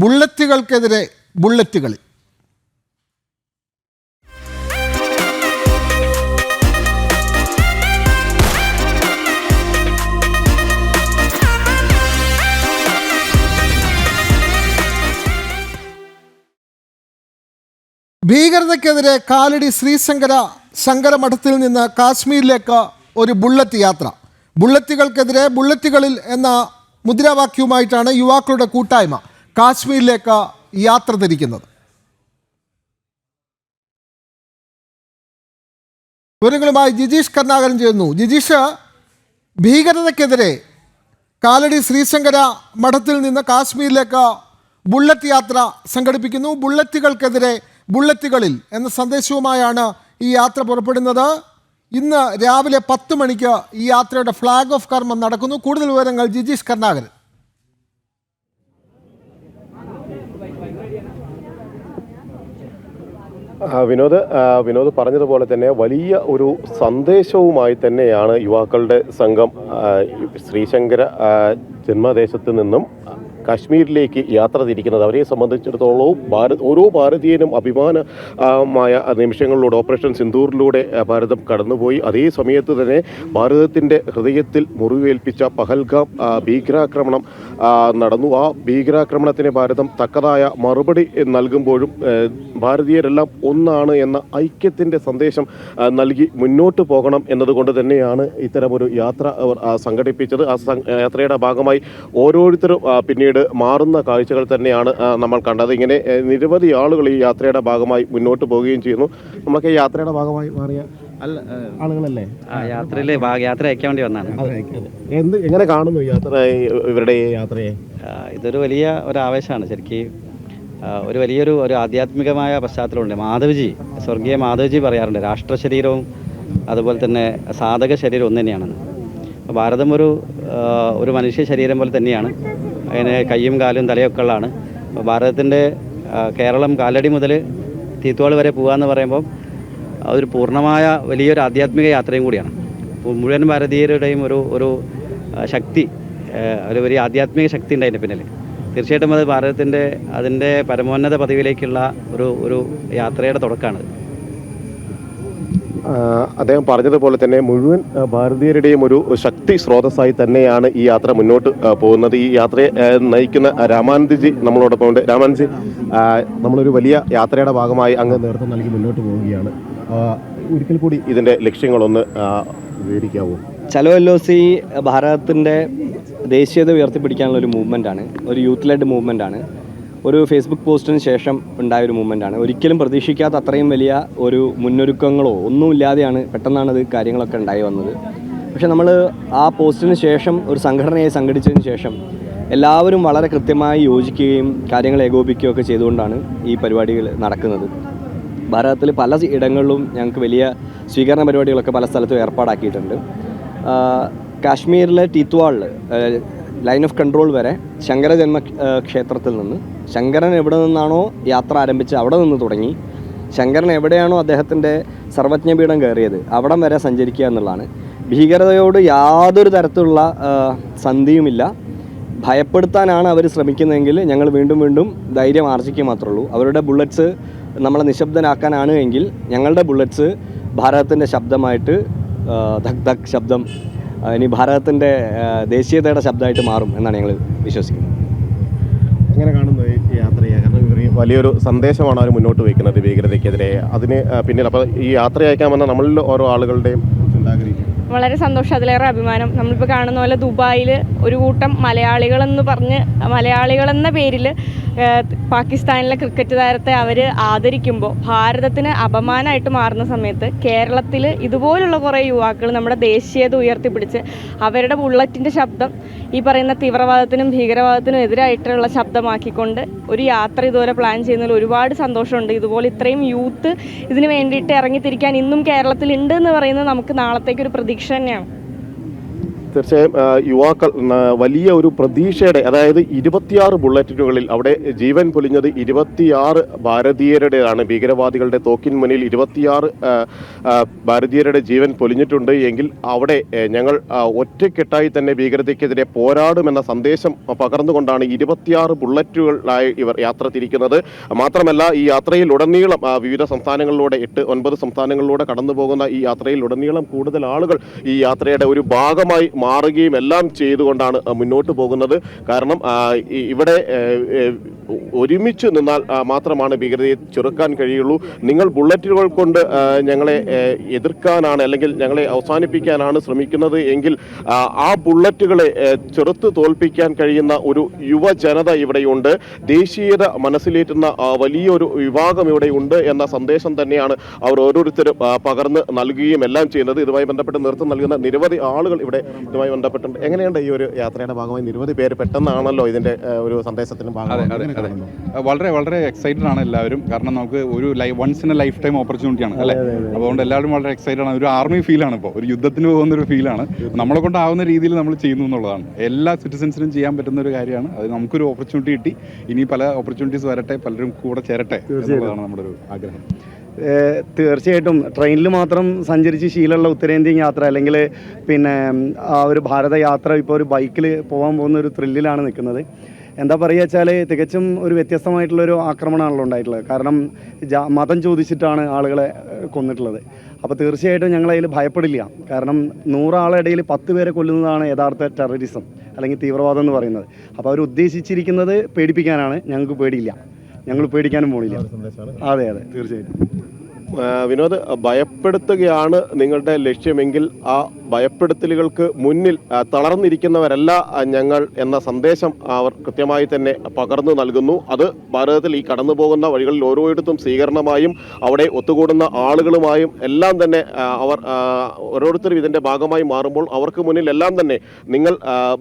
ബുള്ളറ്റുകൾക്കെതിരെ ബുള്ളറ്റുകളിൽ ഭീകരതയ്ക്കെതിരെ കാലടി ശ്രീശങ്കര ശങ്കരമഠത്തിൽ നിന്ന് കാശ്മീരിലേക്ക് ഒരു ബുള്ളറ്റ് യാത്ര. ബുള്ളറ്റുകൾക്കെതിരെ ബുള്ളറ്റുകളിൽ എന്ന മുദ്രാവാക്യവുമായിട്ടാണ് യുവാക്കളുടെ കൂട്ടായ്മ. കാശ്മീരിലേക്ക് യാത്ര തിരിക്കുന്നത്. വിവരങ്ങളുമായി ജിജീഷ് കർണാകരൻ ചെയ്യുന്നു ജിജീഷ് ഭീകരതയ്ക്കെതിരെ കാലടി ശ്രീശങ്കര മഠത്തിൽ നിന്ന് കാശ്മീരിലേക്ക് ബുള്ളറ്റ് യാത്ര സംഘടിപ്പിക്കുന്നു. ബുള്ളറ്റുകൾക്കെതിരെ ബുള്ളറ്റുകളിൽ എന്ന സന്ദേശവുമായാണ് ഈ യാത്ര പുറപ്പെടുന്നത്. ഇന്ന് രാവിലെ പത്ത് മണിക്ക് ഈ യാത്രയുടെ ഫ്ലാഗ് ഓഫ് കർമ്മം നടക്കുന്നു. കൂടുതൽ വിവരങ്ങൾ ജിജീഷ് കർണാകരൻ ആ, വിനോദ് വിനോദ് പറഞ്ഞതുപോലെ തന്നെ വലിയ ഒരു സന്ദേശവുമായി തന്നെയാണ് യുവാക്കളുടെ സംഘം ശ്രീശങ്കര ജന്മദേശത്ത് നിന്നും കാശ്മീരിലേക്ക് യാത്ര തിരിക്കുന്നത്. അവരെ സംബന്ധിച്ചിടത്തോളവും ഭാരത് ഓരോ ഭാരതീയനും അഭിമാനമായ നിമിഷങ്ങളിലൂടെ ഓപ്പറേഷൻ സിന്ദൂറിലൂടെ ഭാരതം കടന്നുപോയി. അതേ സമയത്ത് തന്നെ ഭാരതത്തിന്റെ ഹൃദയത്തിൽ മുറിവേൽപ്പിച്ച പഹൽഗാം ഭീകരാക്രമണം നടന്നു. ആ ഭീകരാക്രമണത്തിന് ഭാരതം തക്കതായ മറുപടി നൽകുമ്പോഴും ഭാരതീയരെല്ലാം ഒന്നാണ് എന്ന ഐക്യത്തിന്റെ സന്ദേശം നൽകി മുന്നോട്ട് പോകണം എന്നതുകൊണ്ട് തന്നെയാണ് ഇത്തരമൊരു യാത്ര സംഘടിപ്പിച്ചത്. ആ യാത്രയുടെ ഭാഗമായി ഓരോരുത്തരും ആ, പിന്നീട് മാറുന്ന കാഴ്ചകൾ തന്നെയാണ് നമ്മൾ കണ്ടത്. ഇങ്ങനെ നിരവധി ആളുകൾ ഈ യാത്രയുടെ ഭാഗമായി മുന്നോട്ട് പോവുകയും ചെയ്യുന്നു. നമ്മളൊക്കെ യാത്രയുടെ ഭാഗമായി മാറിയ ആളുകളല്ലേ? ആ യാത്രയിൽ യാത്ര അയക്കാൻ വേണ്ടി വന്നാണ് എന്ത് എങ്ങനെ കാണുന്നു യാത്ര ഇവരുടെ യാത്രയെ? ഇതൊരു വലിയ ഒരു ആവേശമാണ് ശരിക്കും ഒരു വലിയൊരു ഒരു ആധ്യാത്മികമായ പശ്ചാത്തലമുണ്ട്. മാധവജി സ്വർഗീയ മാധവജി പറയാറുണ്ട് രാഷ്ട്ര ശരീരവും അതുപോലെ തന്നെ സാധക ശരീരം ഒന്ന് തന്നെയാണെന്ന്. ഭാരതം ഒരു ഒരു മനുഷ്യ ശരീരം പോലെ തന്നെയാണ്. അതിന് കയ്യും കാലും തലയൊക്കെ ഉള്ളതാണ് അപ്പോൾ ഭാരതത്തിന്റെ കേരളം കാലടി മുതൽ തീത്തോൾ വരെ എന്ന് പറയുമ്പോൾ അതൊരു പൂർണമായ വലിയൊരു ആധ്യാത്മിക യാത്രയും കൂടിയാണ്. മുഴുവൻ ഭാരതീയരുടെയും ഒരു ഒരു ശക്തി ഒരു വലിയ ആധ്യാത്മിക ശക്തി ഉണ്ട് അതിന്റെ പിന്നിൽ. തീർച്ചയായിട്ടും അത് ഭാരതത്തിന്റെ അതിന്റെ പരമോന്നത പദവിയിലേക്കുള്ള ഒരു ഒരു യാത്രയുടെ തുടക്കമാണ് അദ്ദേഹം പറഞ്ഞതുപോലെ തന്നെ മുഴുവൻ ഭാരതീയരുടെയും ഒരു ശക്തി സ്രോതസ്സായി തന്നെയാണ് ഈ യാത്ര മുന്നോട്ട് പോകുന്നത്. ഈ യാത്രയെ നയിക്കുന്ന രാമാനന്ദജി നമ്മളോടൊപ്പം ഉണ്ട്. രാമാനന്ദ്ജി നമ്മളൊരു വലിയ യാത്രയുടെ ഭാഗമായി അങ്ങ് നേതൃത്വം നൽകി മുന്നോട്ട് പോവുകയാണ്. ഒരിക്കൽ കൂടി ഇതിന്റെ ലക്ഷ്യങ്ങളൊന്ന് വിവരിക്കാവോ? ചലോ എൽ ഒ സി ഭാരതത്തിന്റെ ദേശീയത ഉയർത്തിപ്പിടിക്കാനുള്ള ഒരു മൂവ്മെന്റ് ആണ്. ഒരു യൂത്ത് ലെഡ് മൂവ്മെന്റ് ആണ്. ഒരു ഫേസ്ബുക്ക് പോസ്റ്റിന് ശേഷം ഉണ്ടായ ഒരു മൂവ്മെന്റ് ആണ്. ഒരിക്കലും പ്രതീക്ഷിക്കാത്ത അത്രയും വലിയ ഒരു മുന്നൊരുക്കങ്ങളോ ഒന്നുമില്ലാതെയാണ് പെട്ടെന്നാണ് ഇത് കാര്യങ്ങളൊക്കെ ഉണ്ടായി വന്നത്. പക്ഷേ നമ്മൾ ആ പോസ്റ്റിന് ശേഷം ഒരു സംഘടനയെ സംഘടിച്ചതിന് ശേഷം എല്ലാവരും വളരെ കൃത്യമായി യോജിക്കുകയും കാര്യങ്ങൾ ഏകോപിക്കുകയും ഒക്കെ ചെയ്തുകൊണ്ടാണ് ഈ പരിപാടികൾ നടക്കുന്നത്. ഭാരതത്തിൽ പല ഇടങ്ങളിലും ഞങ്ങൾക്ക് വലിയ സ്വീകരണ പരിപാടികളൊക്കെ പല സ്ഥലത്തും ഏർപ്പാടാക്കിയിട്ടുണ്ട്. കാശ്മീരിലെ ടീത്വാളിൽ ലൈൻ ഓഫ് കൺട്രോൾ വരെ ശങ്കര ജന്മ ക്ഷേത്രത്തിൽ നിന്ന് ശങ്കരൻ എവിടെ നിന്നാണോ യാത്ര ആരംഭിച്ച് അവിടെ നിന്ന് തുടങ്ങി. ശങ്കരൻ എവിടെയാണോ അദ്ദേഹത്തിന്റെ സർവജ്ഞപീഠം കയറിയത് അവിടം വരെ സഞ്ചരിക്കുക എന്നുള്ളതാണ്. ഭീകരതയോട് യാതൊരു തരത്തിലുള്ള സന്ധിയുമില്ല. ഭയപ്പെടുത്താനാണ് അവർ ശ്രമിക്കുന്നതെങ്കിൽ ഞങ്ങൾ വീണ്ടും വീണ്ടും ധൈര്യം ആർജിക്കുക മാത്രമേ ഉള്ളൂ. അവരുടെ ബുള്ളറ്റ്സ് നമ്മളെ നിശബ്ദനാക്കാനാണ് എങ്കിൽ ഞങ്ങളുടെ ബുള്ളറ്റ്സ് ഭാരതത്തിന്റെ ശബ്ദമായിട്ട് ധക് ധക് ശബ്ദം ഇനി ഭാരതത്തിന്റെ ദേശീയതയുടെ ശബ്ദമായിട്ട് മാറും എന്നാണ് ഞങ്ങൾ വിശ്വസിക്കുന്നത്. എങ്ങനെ കാണുന്നു ഈ യാത്രയെ? കാരണം വലിയൊരു സന്ദേശമാണ് അവർ മുന്നോട്ട് വയ്ക്കുന്നത് ഭീകരതയ്ക്കെതിരെ. അതിന് പിന്നെ പിന്നിൽ അപ്പോൾ ഈ യാത്ര അയക്കാൻ വന്ന നമ്മളിൽ ഓരോ ആളുകളുടെയും വളരെ സന്തോഷം അതിലേറെ അഭിമാനം. നമ്മളിപ്പോൾ കാണുന്ന പോലെ ദുബായിൽ ഒരു കൂട്ടം മലയാളികളെന്ന് പറഞ്ഞ് മലയാളികളെന്ന പേരിൽ പാകിസ്ഥാനിലെ ക്രിക്കറ്റ് താരത്തെ അവർ ആദരിക്കുമ്പോൾ ഭാരതത്തിന് അപമാനമായിട്ട് മാറുന്ന സമയത്ത് കേരളത്തിൽ ഇതുപോലുള്ള കുറേ യുവാക്കൾ നമ്മുടെ ദേശീയത ഉയർത്തിപ്പിടിച്ച് അവരുടെ ബുള്ളറ്റിന്റെ ശബ്ദം ഈ പറയുന്ന തീവ്രവാദത്തിനും ഭീകരവാദത്തിനും എതിരായിട്ടുള്ള ശബ്ദമാക്കിക്കൊണ്ട് ഒരു യാത്ര ഇതുപോലെ പ്ലാൻ ചെയ്യുന്നതിൽ ഒരുപാട് സന്തോഷമുണ്ട്. ഇതുപോലെ ഇത്രയും യൂത്ത് ഇതിന് വേണ്ടിയിട്ട് ഇറങ്ങിത്തിരിക്കാൻ ഇന്നും കേരളത്തിലുണ്ട് എന്ന് പറയുന്നത് നമുക്ക് നാളത്തേക്കൊരു പ്രതീക്ഷ തന്നെയാണ്. തീർച്ചയായും യുവാക്കൾ വലിയ ഒരു പ്രതീക്ഷയുടെ അതായത് ഇരുപത്തിയാറ് ബുള്ളറ്റുകളിൽ അവിടെ ജീവൻ പൊലിഞ്ഞത് ഇരുപത്തിയാറ് ഭാരതീയരുടെയാണ് ഭീകരവാദികളുടെ തോക്കിൻ മുന്നിൽ ഇരുപത്തിയാറ് ഭാരതീയരുടെ ജീവൻ പൊലിഞ്ഞിട്ടുണ്ട്. എങ്കിൽ അവിടെ ഞങ്ങൾ ഒറ്റക്കെട്ടായി തന്നെ ഭീകരതയ്ക്കെതിരെ പോരാടുമെന്ന സന്ദേശം പകർന്നുകൊണ്ടാണ് ഇരുപത്തിയാറ് ബുള്ളറ്റുകളായി ഇവർ യാത്ര തിരിക്കുന്നത്. മാത്രമല്ല ഈ യാത്രയിൽ ഉടനീളം വിവിധ സംസ്ഥാനങ്ങളിലൂടെ എട്ട് ഒൻപത് സംസ്ഥാനങ്ങളിലൂടെ കടന്നു പോകുന്ന ഈ യാത്രയിൽ ഉടനീളം കൂടുതൽ ആളുകൾ ഈ യാത്രയുടെ ഒരു ഭാഗമായി മാറുകയും എല്ലാം ചെയ്തുകൊണ്ടാണ് മുന്നോട്ട് പോകുന്നത്. കാരണം ഇവിടെ ഒരുമിച്ച് നിന്നാൽ മാത്രമാണ് ഭീകരതയെ ചെറുക്കാൻ കഴിയുള്ളൂ. നിങ്ങൾ ബുള്ളറ്റുകൾ കൊണ്ട് ഞങ്ങളെ എതിർക്കാനാണ് അല്ലെങ്കിൽ ഞങ്ങളെ അവസാനിപ്പിക്കാനാണ് ശ്രമിക്കുന്നത് എങ്കിൽ ആ, ബുള്ളറ്റുകളെ ചെറുത്ത് തോൽപ്പിക്കാൻ കഴിയുന്ന ഒരു യുവജനത ഇവിടെയുണ്ട്. ദേശീയത മനസ്സിലേറ്റുന്ന വലിയൊരു വിഭാഗം ഇവിടെയുണ്ട് എന്ന സന്ദേശം തന്നെയാണ് അവർ ഓരോരുത്തരും പകർന്ന് നൽകുകയും എല്ലാം ചെയ്യുന്നത്. ഇതുമായി ബന്ധപ്പെട്ട് നേതൃത്വം നൽകുന്ന നിരവധി ആളുകൾ ഇവിടെ ഇതുമായി ബന്ധപ്പെട്ടുണ്ട് എങ്ങനെയുണ്ട് ഈ ഒരു യാത്രയുടെ ഭാഗമായി? നിരവധി പേര് പെട്ടെന്നാണല്ലോ ഇതിന്റെ ഒരു സന്ദേശത്തിന്റെ അതെ കാണുന്നു? വളരെ വളരെ എക്സൈറ്റഡ് ആണ് എല്ലാവരും. കാരണം നമുക്ക് ഒരു once in a life time opportunity ആണ് അല്ലേ? അതുകൊണ്ട് എല്ലാവരും വളരെ എക്സൈറ്റഡ് ആണ്. ഒരു ആർമി ഫീൽ ആണ് ഇപ്പോൾ ഒരു യുദ്ധത്തിന് പോകുന്ന ഒരു ഫീലാണ് നമ്മളെ കൊണ്ടാവുന്ന രീതിയിൽ നമ്മൾ ചെയ്യുന്നു എന്നുള്ളതാണ്. എല്ലാ സിറ്റിസൻസിനും ചെയ്യാൻ പറ്റുന്ന ഒരു കാര്യമാണ്. അത് നമുക്കൊരു ഓപ്പർച്യൂണിറ്റി കിട്ടി. ഇനി പല ഓപ്പർച്യൂണിറ്റീസ് വരട്ടെ പലരും കൂടെ ചേരട്ടെ എന്നുള്ളതാണ് നമ്മുടെ ഒരു ആഗ്രഹം. തീർച്ചയായിട്ടും ട്രെയിനിൽ മാത്രം സഞ്ചരിച്ച് ശീലമുള്ള ഉത്തരേന്ത്യൻ യാത്ര അല്ലെങ്കിൽ പിന്നെ ആ ഒരു ഭാരത യാത്ര ഇപ്പോൾ ഒരു ബൈക്കിൽ പോകാൻ പോകുന്ന ഒരു ത്രില്ലിലാണ് നിൽക്കുന്നത്. എന്താ പറയുക വെച്ചാൽ തികച്ചും ഒരു വ്യത്യസ്തമായിട്ടുള്ളൊരു ആക്രമണമാണല്ലോ ഉണ്ടായിട്ടുള്ളത്. കാരണം മതം ചോദിച്ചിട്ടാണ് ആളുകളെ കൊന്നിട്ടുള്ളത്. അപ്പോൾ തീർച്ചയായിട്ടും ഞങ്ങളതിൽ ഭയപ്പെടില്ല. കാരണം നൂറാളെ ഇടയിൽ പത്ത് പേരെ കൊല്ലുന്നതാണ് യഥാർത്ഥ ടെററിസം അല്ലെങ്കിൽ തീവ്രവാദം എന്ന് പറയുന്നത്. അപ്പോൾ അവർ ഉദ്ദേശിച്ചിരിക്കുന്നത് പേടിപ്പിക്കാനാണ്. ഞങ്ങൾക്ക് പേടിയില്ല. ഞങ്ങൾ പേടിക്കാനും പോണില്ല. അതെ അതെ. തീർച്ചയായിട്ടും. വിനോദ് ഭയപ്പെടുത്തുകയാണ് നിങ്ങളുടെ ലക്ഷ്യമെങ്കിൽ ആ ഭയപ്പെടുത്തലുകൾക്ക് മുന്നിൽ തളർന്നിരിക്കുന്നവരല്ല ഞങ്ങൾ എന്ന സന്ദേശം അവർ കൃത്യമായി തന്നെ പകർന്നു നൽകുന്നു. അത് ഭാരതത്തിൽ ഈ കടന്നു പോകുന്ന വഴികളിൽ ഓരോയിടത്തും സ്വീകരണമായും അവിടെ ഒത്തുകൂടുന്ന ആളുകളുമായും എല്ലാം തന്നെ അവർ ഓരോരുത്തരും ഇതിന്റെ ഭാഗമായി മാറുമ്പോൾ അവർക്ക് മുന്നിൽ എല്ലാം തന്നെ നിങ്ങൾ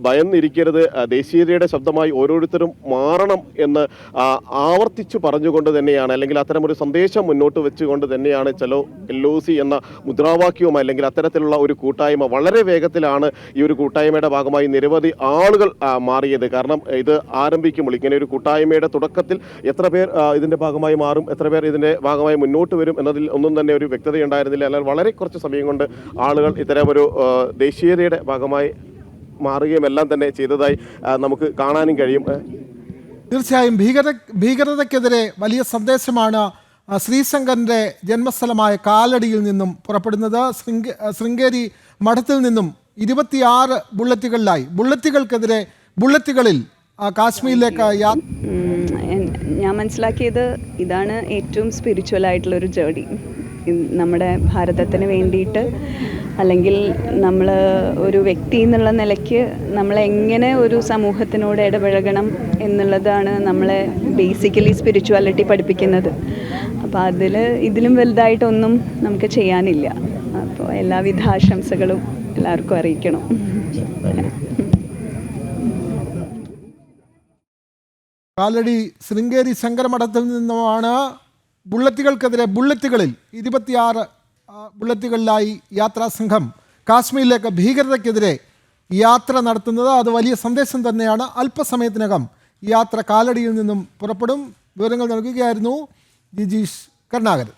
ഭയന്നിരിക്കരുത് ദേശീയതയുടെ ശബ്ദമായി ഓരോരുത്തരും മാറണം എന്ന് ആവർത്തിച്ചു പറഞ്ഞുകൊണ്ട് തന്നെയാണ് അല്ലെങ്കിൽ അത്തരമൊരു സന്ദേശം മുന്നോട്ട് വെച്ചുകൊണ്ട് തന്നെയാണ് ചലോ എൽ ഒ സി എന്ന മുദ്രാവാക്യവും അല്ലെങ്കിൽ അത്തരത്തിലുള്ള ഒരു കൂട്ടായ്മ വളരെ വേഗത്തിലാണ് ഈ ഒരു കൂട്ടായ്മയുടെ ഭാഗമായി നിരവധി ആളുകൾ മാറിയത്. കാരണം ഇത് ആരംഭിക്കുമ്പോൾ ഇങ്ങനെ ഒരു കൂട്ടായ്മയുടെ തുടക്കത്തിൽ എത്ര പേർ ഇതിന്റെ ഭാഗമായി മാറും എത്ര പേർ ഇതിന്റെ ഭാഗമായി മുന്നോട്ട് വരും എന്നതിൽ ഒന്നും തന്നെ ഒരു വ്യക്തത ഉണ്ടായിരുന്നില്ല എന്നാൽ വളരെ കുറച്ച് സമയം കൊണ്ട് ആളുകൾ ഇത്തരം ഒരു ദേശീയതയുടെ ഭാഗമായി മാറുകയും എല്ലാം തന്നെ ചെയ്തതായി നമുക്ക് കാണാനും കഴിയും. തീർച്ചയായും ഭീകര ഭീകരതയ്ക്കെതിരെ വലിയ സന്ദേശമാണ് ശ്രീശങ്കറിന്റെ ജന്മസ്ഥലമായ കാലടിയിൽ നിന്നും പുറപ്പെടുന്നത് ശൃംഗ ശൃംഗേരി മഠത്തിൽ നിന്നും ഇരുപത്തിയാറ് ബുള്ളറ്റുകളിലായി. ബുള്ളറ്റുകൾക്കെതിരെ ബുള്ളറ്റുകളിൽ കാശ്മീരിലേക്ക് ഞാൻ മനസ്സിലാക്കിയത് ഇതാണ് ഏറ്റവും സ്പിരിച്വൽ ആയിട്ടുള്ളൊരു ജേർണി നമ്മുടെ ഭാരതത്തിന് വേണ്ടിയിട്ട് അല്ലെങ്കിൽ നമ്മൾ ഒരു വ്യക്തി എന്നുള്ള നിലയ്ക്ക് നമ്മളെങ്ങനെ ഒരു സമൂഹത്തിനോട് ഇടപഴകണം എന്നുള്ളതാണ് നമ്മളെ ബേസിക്കലി സ്പിരിച്വാലിറ്റി പഠിപ്പിക്കുന്നത്. അപ്പോൾ അതിൽ ഇതിലും വലുതായിട്ടൊന്നും നമുക്ക് ചെയ്യാനില്ല. അപ്പോൾ എല്ലാവിധ ആശംസകളും എല്ലാവർക്കും അറിയിക്കണം. കാലടി ശൃംഗേരി ശങ്കരമഠത്തിൽ നിന്നുമാണ് ബുള്ളറ്റുകൾക്കെതിരെ ബുള്ളറ്റുകളിൽ ഇരുപത്തിയാറ് ബുള്ളറ്റുകളിലായി യാത്രാ സംഘം കാശ്മീരിലേക്ക് ഭീകരതയ്ക്കെതിരെ യാത്ര നടത്തുന്നത്. അത് വലിയ സന്ദേശം തന്നെയാണ്. അല്പസമയത്തിനകം യാത്ര കാലടിയിൽ നിന്നും പുറപ്പെടും. വിവരങ്ങൾ നൽകുകയായിരുന്നു ജിജീഷ് കരുണാകരൻ